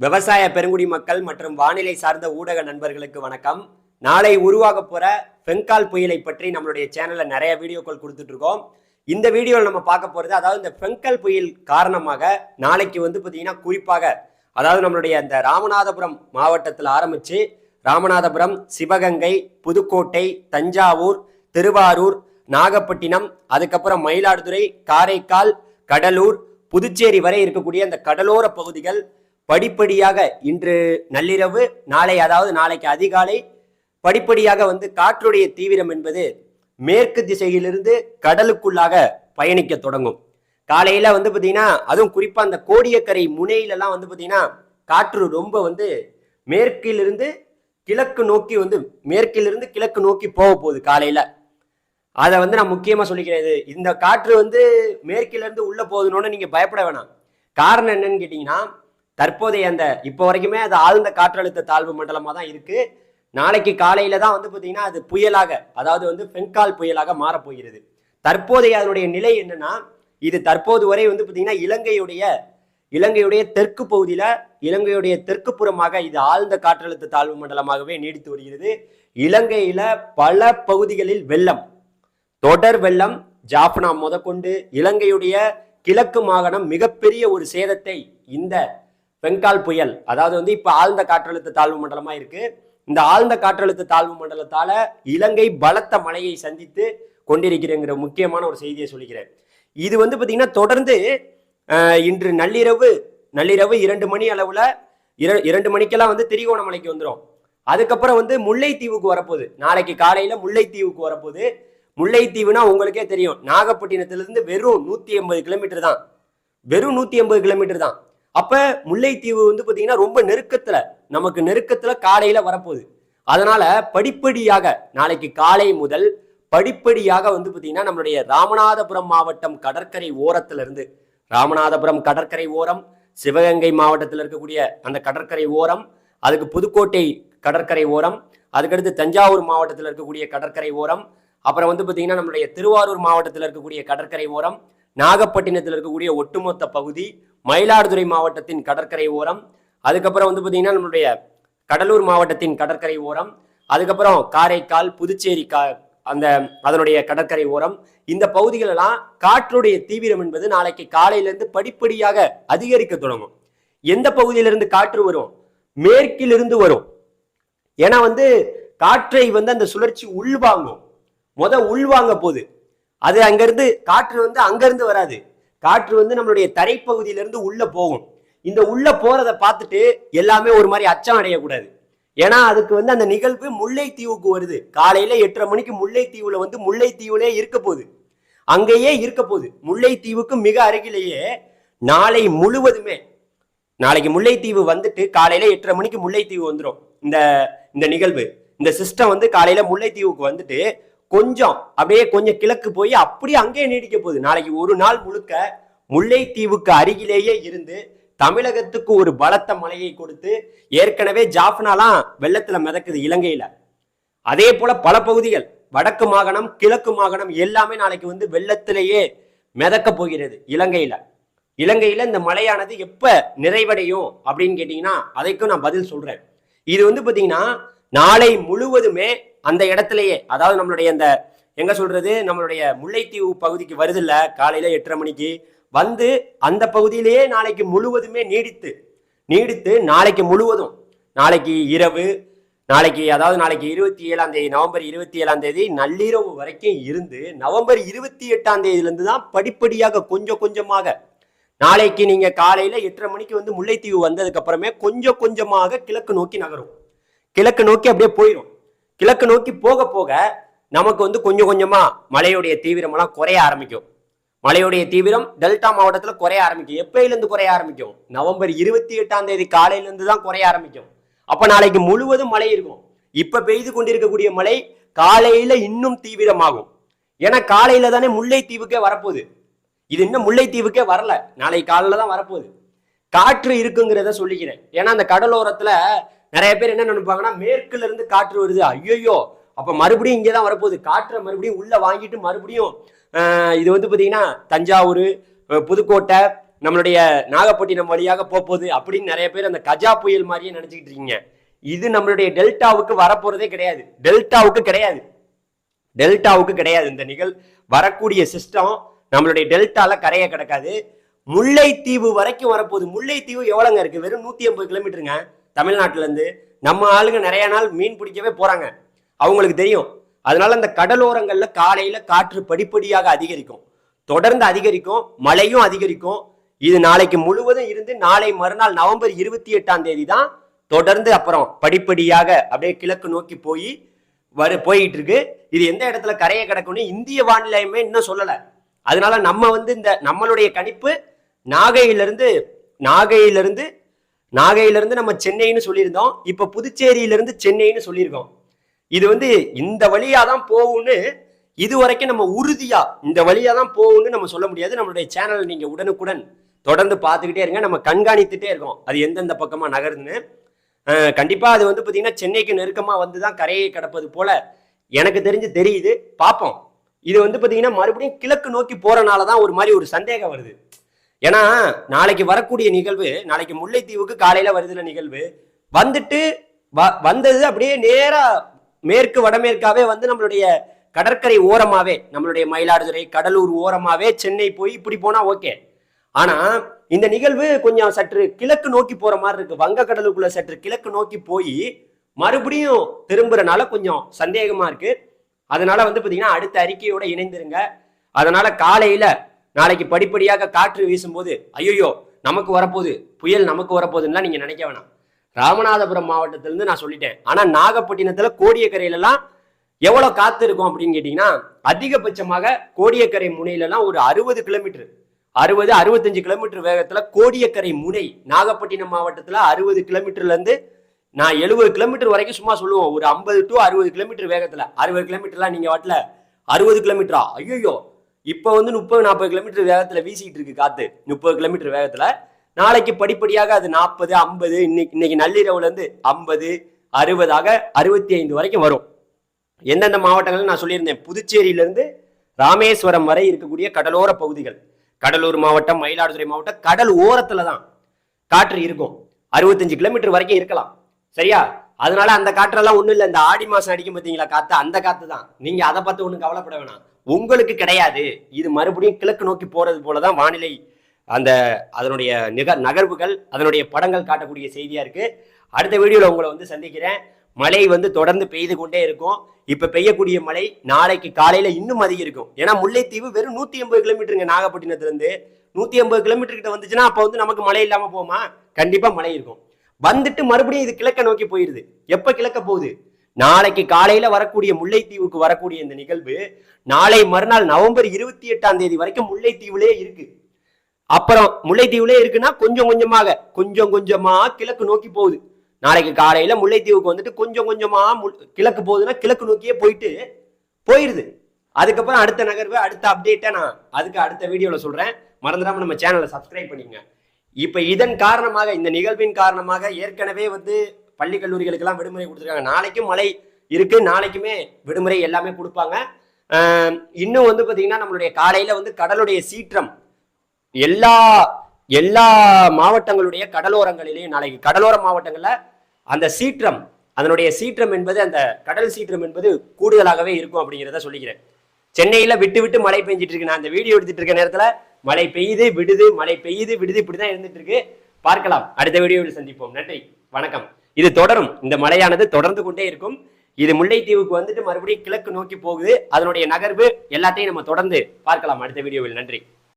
விவசாய பெருங்குடி மக்கள் மற்றும் வானிலை சார்ந்த ஊடக நண்பர்களுக்கு வணக்கம். நாளை உருவாக போற பெங்கால் புயலை பற்றி நம்மளுடைய சேனல்ல நிறைய வீடியோக்கள் கொடுத்துட்டு இருக்கோம். இந்த வீடியோவில் நம்ம பார்க்க போறது அதாவது இந்த பெங்கால் புயல் காரணமாக நாளைக்கு வந்து பார்த்தீங்கன்னா குறிப்பாக அதாவது நம்மளுடைய அந்த ராமநாதபுரம் மாவட்டத்தில் ஆரம்பிச்சு ராமநாதபுரம் சிவகங்கை புதுக்கோட்டை தஞ்சாவூர் திருவாரூர் நாகப்பட்டினம் அதுக்கப்புறம் மயிலாடுதுறை காரைக்கால் கடலூர் புதுச்சேரி வரை இருக்கக்கூடிய அந்த கடலோர பகுதிகள் படிப்படியாக இன்று நள்ளிரவு நாளை அதாவது நாளைக்கு அதிகாலை படிப்படியாக வந்து காற்றுடைய தீவிரம் என்பது மேற்கு திசையிலிருந்து கடலுக்குள்ளாக பயணிக்க தொடங்கும். காலையில வந்து பார்த்தீங்கன்னா அதுவும் குறிப்பா அந்த கோடியக்கரை முனையிலலாம் வந்து பார்த்தீங்கன்னா காற்று ரொம்ப வந்து மேற்கிலிருந்து கிழக்கு நோக்கி வந்து மேற்கிலிருந்து கிழக்கு நோக்கி போக போகுது காலையில. அதை வந்து நான் முக்கியமா சொல்லிக்கிறேன் இது. இந்த காற்று வந்து மேற்கிலிருந்து உள்ள போகுதுன்னு நீங்க பயப்பட வேணாம். காரணம் என்னன்னு கேட்டீங்கன்னா தற்போதைய அந்த இப்போ வரைக்குமே அது ஆழ்ந்த காற்றழுத்த தாழ்வு மண்டலமாக தான் இருக்கு. நாளைக்கு காலையில தான் வந்து பார்த்தீங்கன்னா அது புயலாக அதாவது வந்து பெங்கால் புயலாக மாறப்போகிறது தற்போதைய அதனுடைய நிலை என்னன்னா இது தற்போது வரை வந்து பார்த்தீங்கன்னா இலங்கையுடைய இலங்கையுடைய தெற்கு பகுதியில் இலங்கையுடைய தெற்கு புறமாக இது ஆழ்ந்த காற்றழுத்த தாழ்வு மண்டலமாகவே நீடித்து வருகிறது. இலங்கையில பல பகுதிகளில் வெள்ளம் தொடர் வெள்ளம் ஜாஃப்னா முதற்கொண்டு இலங்கையுடைய கிழக்கு மாகாணம் மிகப்பெரிய ஒரு சேதத்தை இந்த பெங்கால் புயல். அதாவது வந்து இப்ப ஆழ்ந்த காற்றழுத்த தாழ்வு மண்டலமா இருக்கு. இந்த ஆழ்ந்த காற்றழுத்த தாழ்வு மண்டலத்தால இலங்கை பலத்த மழையை சந்தித்து கொண்டிருக்கிறேங்கிற முக்கியமான ஒரு செய்தியை சொல்லிக்கிறேன். இது வந்து பாத்தீங்கன்னா தொடர்ந்து இன்று நள்ளிரவு நள்ளிரவு இரண்டு மணி அளவுல இர- இரண்டு மணிக்கெல்லாம் வந்து திரிகோணமலைக்கு வந்துடும் அதுக்கப்புறம் வந்து முல்லைத்தீவுக்கு வரப்போகுது. நாளைக்கு காலையில முல்லைத்தீவுக்கு வரப்போகுது. முல்லைத்தீவுனா உங்களுக்கே தெரியும். நாகப்பட்டினத்திலிருந்து வெறும் நூத்தி எண்பது கிலோமீட்டர் தான். வெறும் நூத்தி எண்பது கிலோமீட்டர் தான். அப்ப முல்லைத்தீவு வந்து பாத்தீங்கன்னா ரொம்ப நெருக்கத்துல நமக்கு நெருக்கத்துல காலையில வரப்போகுது. அதனால படிப்படியாக நாளைக்கு காலை முதல் படிப்படியாக வந்து பாத்தீங்கன்னா நம்மளுடைய ராமநாதபுரம் மாவட்டம் கடற்கரை ஓரத்துல இருந்து ராமநாதபுரம் கடற்கரை ஓரம் சிவகங்கை மாவட்டத்தில் இருக்கக்கூடிய அந்த கடற்கரை ஓரம் அதுக்கு புதுக்கோட்டை கடற்கரை ஓரம் அதுக்கடுத்து தஞ்சாவூர் மாவட்டத்தில் இருக்கக்கூடிய கடற்கரை ஓரம் அப்புறம் வந்து பார்த்தீங்கன்னா நம்மளுடைய திருவாரூர் மாவட்டத்தில் இருக்கக்கூடிய கடற்கரை ஓரம் நாகப்பட்டினத்தில் இருக்கக்கூடிய ஒட்டுமொத்த பகுதி மயிலாடுதுறை மாவட்டத்தின் கடற்கரை ஓரம் அதுக்கப்புறம் வந்து பார்த்தீங்கன்னா நம்மளுடைய கடலூர் மாவட்டத்தின் கடற்கரை ஓரம் அதுக்கப்புறம் காரைக்கால் புதுச்சேரி கா அந்த அதனுடைய கடற்கரை ஓரம். இந்த பகுதிகளெல்லாம் காற்றுடைய தீவிரம் என்பது நாளைக்கு காலையிலிருந்து படிப்படியாக அதிகரிக்க தொடங்கும். எந்த பகுதியிலிருந்து காற்று வரும்? மேற்கிலிருந்து வரும். ஏன்னா வந்து காற்றை வந்து அந்த சுழற்சி உள்வாங்கும். முத உள்வாங்க போகுது அது அங்கிருந்து காற்று வந்து அங்கிருந்து வராது. காற்று வந்து நம்மளுடைய தரைப்பகுதியிலிருந்து உள்ள போகும். இந்த உள்ள போகிறத பார்த்துட்டு எல்லாமே ஒரு மாதிரி அச்சம் அடையக்கூடாது. ஏன்னா அதுக்கு வந்து அந்த நிகழ்வு முல்லைத்தீவுக்கு வருது. காலையில எட்டரை மணிக்கு முல்லைத்தீவுல வந்து முல்லைத்தீவுலே இருக்க போகுது. அங்கேயே இருக்க போகுது. முல்லைத்தீவுக்கு மிக அருகிலேயே நாளை முழுவதுமே நாளைக்கு முல்லைத்தீவு வந்துட்டு காலையில எட்டரை மணிக்கு முல்லைத்தீவு வந்துடும் இந்த இந்த நிகழ்வு. இந்த சிஸ்டம் வந்து காலையில முல்லைத்தீவுக்கு வந்துட்டு கொஞ்சம் அப்படியே கொஞ்சம் கிழக்கு போய் அப்படியே அங்கேயே நீடிக்க போகுது. நாளைக்கு ஒரு நாள் முழுக்க முல்லைத்தீவுக்கு அருகிலேயே இருந்து தமிழகத்துக்கு ஒரு பலத்த மழையை கொடுத்து ஏற்கனவே ஜாஃப்னாலாம் வெள்ளத்துல மிதக்குது இலங்கையில. அதே போல பல பகுதிகள் வடக்கு மாகாணம் கிழக்கு மாகாணம் எல்லாமே நாளைக்கு வந்து வெள்ளத்திலேயே மிதக்க போகிறது இலங்கையில. இலங்கையில இந்த மழையானது எப்ப நிறைவடையும் அப்படின்னு கேட்டீங்கன்னா அதைக்கும் நான் பதில் சொல்றேன். இது வந்து பாத்தீங்கன்னா நாளை முழுவதுமே அந்த இடத்துலயே அதாவது நம்மளுடைய அந்த எங்க சொல்றது நம்மளுடைய முல்லைத்தீவு பகுதிக்கு வருதில்ல காலையில எட்டரை மணிக்கு வந்து அந்த பகுதியிலேயே நாளைக்கு முழுவதுமே நீடித்து நீடித்து நாளைக்கு முழுவதும் நாளைக்கு இரவு நாளைக்கு அதாவது நாளைக்கு இருபத்தி ஏழாம் தேதி நவம்பர் இருபத்தி ஏழாம் தேதி நள்ளிரவு வரைக்கும் இருந்து நவம்பர் இருபத்தி எட்டாம் தேதியிலிருந்து தான் படிப்படியாக கொஞ்சம் கொஞ்சமாக நாளைக்கு நீங்க காலையில எட்டரை மணிக்கு வந்து முல்லைத்தீவு வந்ததுக்கு அப்புறமே கொஞ்சம் கொஞ்சமாக கிழக்கு நோக்கி நகரும். கிழக்கு நோக்கி அப்படியே போயிடும் கிழக்கு நோக்கி போக போக நமக்கு வந்து கொஞ்சம் கொஞ்சமாக மழையுடைய தீவிரமெல்லாம் குறைய ஆரம்பிக்கும். மழையுடைய தீவிரம் டெல்டா மாவட்டத்தில் குறைய ஆரம்பிக்கும். எப்பயிலிருந்து குறைய ஆரம்பிக்கும். நவம்பர் இருபத்தி எட்டாம் தேதி காலையிலேருந்து தான் குறைய ஆரம்பிக்கும். அப்போ நாளைக்கு முழுவதும் மழை இருக்கும். இப்போ பெய்து கொண்டிருக்கக்கூடிய மழை காலையில் இன்னும் தீவிரமாகும். ஏன்னா காலையில தானே முல்லைத்தீவுக்கே வரப்போகுது. இது இன்னும் முல்லைத்தீவுக்கே வரல. நாளை காலையில் தான் வரப்போகுது. காற்று இருக்குங்கிறத சொல்லிக்கிறேன். ஏன்னா அந்த கடலோரத்தில் நிறைய பேர் என்ன நினைப்பாங்கன்னா மேற்குல இருந்து காற்று வருது. ஐயோயோ! அப்ப மறுபடியும் இங்கே தான் வரப்போகுது. காற்றை மறுபடியும் உள்ள வாங்கிட்டு மறுபடியும் இது வந்து பாத்தீங்கன்னா தஞ்சாவூர் புதுக்கோட்டை நம்மளுடைய நாகப்பட்டினம் வழியாக போகுது அப்படின்னு நிறைய பேர் அந்த கஜா புயல் மாதிரியே நினச்சிக்கிட்டு இருக்கீங்க. இது நம்மளுடைய டெல்டாவுக்கு வரப்போறதே கிடையாது. டெல்டாவுக்கு கிடையாது. டெல்டாவுக்கு கிடையாது. இந்த நிகழ் வரக்கூடிய சிஸ்டம் நம்மளுடைய டெல்டால கரையை கிடக்காது. முல்லைத்தீவு வரைக்கும் வரப்போகுது. முல்லைத்தீவு எவ்வளோங்க இருக்கு? வெறும் நூத்தி ஐம்பது கிலோமீட்டருங்க தமிழ்நாட்டிலேருந்து நம்ம ஆளுங்க நிறைய நாள் மீன் பிடிக்கவே போகிறாங்க அவங்களுக்கு தெரியும். அதனால இந்த கடலோரங்களில் காலையில் காற்று படிப்படியாக அதிகரிக்கும். தொடர்ந்து அதிகரிக்கும். மழையும் அதிகரிக்கும். இது நாளைக்கு முழுவதும் இருந்து நாளை மறுநாள் நவம்பர் இருபத்தி எட்டாம் தேதி தான் தொடர்ந்து அப்புறம் படிப்படியாக அப்படியே கிழக்கு நோக்கி போய் வர போயிட்டு இருக்கு இது எந்த இடத்துல கரையை கிடக்கும்னு இந்திய வானிலையுமே இன்னும் சொல்லலை. அதனால நம்ம வந்து இந்த நம்மளுடைய கணிப்பு நாகையிலிருந்து நாகையிலிருந்து நாகையிலிருந்து நம்ம சென்னைன்னு சொல்லியிருந்தோம். இப்போ புதுச்சேரியிலிருந்து சென்னைன்னு சொல்லியிருக்கோம். இது வந்து இந்த வழியா தான் போகும்னு இது வரைக்கும் நம்ம உறுதியா இந்த வழியா தான் போகும்னு நம்ம சொல்ல முடியாது. நம்மளுடைய சேனல் நீங்க உடனுக்குடன் தொடர்ந்து பார்த்துக்கிட்டே இருங்க. நம்ம கண்காணித்துட்டே இருக்கோம். அது எந்தெந்த பக்கமா நகருதுன்னு. கண்டிப்பாக கண்டிப்பா அது வந்து பார்த்திங்கன்னா சென்னைக்கு நெருக்கமா வந்து தான் கரையை கடப்பது போல எனக்கு தெரிஞ்சு தெரியுது. பார்ப்போம். இது வந்து பார்த்திங்கன்னா மறுபடியும் கிழக்கு நோக்கி போறனால தான் ஒரு மாதிரி ஒரு சந்தேகம் வருது. ஏன்னா நாளைக்கு வரக்கூடிய நிகழ்வு நாளைக்கு முல்லைத்தீவுக்கு காலையில வருதுல நிகழ்வு வந்துட்டு வ- வந்தது அப்படியே நேரா மேற்கு வடமேற்காவே வந்து நம்மளுடைய கடற்கரை ஓரமாவே நம்மளுடைய மயிலாடுதுறை கடலூர் ஓரமாவே சென்னை போய் இப்படி போனா ஓகே. ஆனா இந்த நிகழ்வு கொஞ்சம் சற்று கிழக்கு நோக்கி போற மாதிரி இருக்கு. வங்க கடலுக்குள்ள சற்று கிழக்கு நோக்கி போய் மறுபடியும் திரும்புறனால கொஞ்சம் சந்தேகமா இருக்கு. அதனால வந்து பாத்தீங்கன்னா அடுத்த அறிக்கையோட இணைந்திருங்க. அதனால காலையில நாளைக்கு படிப்படியாக காற்று வீசும்போது ஐயோ நமக்கு வரப்போகுது புயல் நமக்கு வரப்போகுதுன்னா நீங்க நினைக்க வேணாம். ராமநாதபுரம் மாவட்டத்திலிருந்து நான் சொல்லிட்டேன். ஆனா நாகப்பட்டினத்துல கோடியக்கரையிலலாம் எவ்வளவு காத்து இருக்கும் அப்படின்னு கேட்டீங்கன்னா அதிகபட்சமாக கோடியக்கரை முனையிலலாம் ஒரு அறுபது கிலோமீட்டர் அறுபது அறுபத்தஞ்சு கிலோமீட்டர் வேகத்துல கோடியக்கரை முனை நாகப்பட்டினம் மாவட்டத்துல அறுபது கிலோமீட்டர்ல இருந்து நான் எழுபது கிலோமீட்டர் வரைக்கும் சும்மா சொல்லுவோம். ஒரு ஐம்பது டு அறுபது கிலோமீட்டர் வேகத்துல. அறுபது கிலோமீட்டர்லாம் நீங்க வாட்டல அறுபது கிலோமீட்டரா ஐயோ இப்போ வந்து முப்பது நாற்பது கிலோமீட்டர் வேகத்தில் வீசிட்டு இருக்கு காத்து. முப்பது கிலோமீட்டர் வேகத்தில். நாளைக்கு படிப்படியாக அது நாற்பது ஐம்பது இன்னைக்கு இன்னைக்கு நள்ளிரவுலேருந்து ஐம்பது அறுபதாக அறுபத்தி ஐந்து வரைக்கும் வரும். எந்தெந்த மாவட்டங்கள் நான் சொல்லியிருந்தேன். புதுச்சேரியிலேருந்து ராமேஸ்வரம் வரை இருக்கக்கூடிய கடலோர பகுதிகள். கடலூர் மாவட்டம் மயிலாடுதுறை மாவட்டம் கடல் ஓரத்தில் தான் காற்று இருக்கும். அறுபத்தஞ்சு கிலோமீட்டர் வரைக்கும் இருக்கலாம். சரியா? அதனால அந்த காற்றெல்லாம் ஒன்றும் இல்லை. இந்த ஆடி மாதம் அடிக்கும் பார்த்தீங்களா காற்று அந்த காற்று தான் நீங்கள் அதை பார்த்து ஒன்றும் கவலைப்பட வேணாம். உங்களுக்கு கிடையாது. இது மறுபடியும் கிழக்கு நோக்கி போறது போலதான் வானிலை அந்த அதனுடைய நிக நகர்வுகள் அதனுடைய படங்கள் காட்டக்கூடிய செய்தியா இருக்கு. அடுத்த வீடியோல உங்களை வந்து சந்திக்கிறேன். மழை வந்து தொடர்ந்து பெய்து கொண்டே இருக்கும். இப்ப பெய்யக்கூடிய மழை நாளைக்கு காலையில இன்னும் அதிகம் இருக்கும் ஏன்னா முல்லைத்தீவு வெறும் நூத்தி எண்பது கிலோமீட்டருங்க நாகப்பட்டினத்துலேருந்து. நூற்றி நூத்தி எண்பது கிலோமீட்டர் கிட்ட வந்துச்சுன்னா அப்ப வந்து நமக்கு மழை இல்லாம போமா கண்டிப்பா மழை இருக்கும். வந்துட்டு மறுபடியும் இது கிழக்க நோக்கி போயிருது எப்ப கிழக்க போகுது? நாளைக்கு காலையில வரக்கூடிய முல்லைத்தீவுக்கு வரக்கூடிய இந்த நிகழ்வு நாளை மறுநாள் நவம்பர் இருபத்தி எட்டாம் தேதி வரைக்கும் முல்லைத்தீவுலே இருக்கு. அப்புறம் முல்லைத்தீவுலே இருக்குன்னா கொஞ்சம் கொஞ்சமாக கொஞ்சம் கொஞ்சமா கிழக்கு நோக்கி போகுது. நாளைக்கு காலையில முல்லைத்தீவுக்கு வந்துட்டு கொஞ்சம் கொஞ்சமா கிழக்கு போகுதுன்னா கிழக்கு நோக்கியே போயிட்டு போயிருது. அதுக்கப்புறம் அடுத்த நகர்வு அடுத்த அப்டேட்டை நான் அதுக்கு அடுத்த வீடியோவில் சொல்கிறேன் மறந்துடாம நம்ம சேனலை சப்ஸ்கிரைப் பண்ணிக்கங்க. இப்போ இதன் காரணமாக இந்த நிகழ்வின் காரணமாக ஏற்கனவே வந்து பள்ளி கல்லூரிகளுக்கெல்லாம் விடுமுறை கொடுத்துருக்காங்க. நாளைக்கும் மழை இருக்கு. நாளைக்குமே விடுமுறை எல்லாமே கொடுப்பாங்க. இன்னும் வந்து பார்த்தீங்கன்னா நம்மளுடைய காலையில் வந்து கடலுடைய சீற்றம் எல்லா எல்லா மாவட்டங்களுடைய கடலோரங்களிலேயும் நாளைக்கு கடலோர மாவட்டங்களில் அந்த சீற்றம் அதனுடைய சீற்றம் என்பது அந்த கடல் சீற்றம் என்பது கூடுதலாகவே இருக்கும் அப்படிங்கிறத சொல்லிக்கிறேன். சென்னையில் விட்டு விட்டு மழை பெஞ்சிட்டு இருக்கு நான் அந்த வீடியோ எடுத்துட்டு இருக்க நேரத்தில் மழை பெய்யுது விடுது மழை பெய்யுது விடுது இப்படிதான் இருந்துட்டு இருக்கு. பார்க்கலாம். அடுத்த வீடியோவில் சந்திப்போம். நன்றி. வணக்கம். இது தொடரும். இந்த மழையானது தொடர்ந்து கொண்டே இருக்கும். இது முல்லைத்தீவுக்கு வந்துட்டு மறுபடியும் கிழக்கு நோக்கி போகுது. அதனுடைய நகர்வு எல்லாத்தையும் நம்ம தொடர்ந்து பார்க்கலாம். அடுத்த வீடியோவில். நன்றி.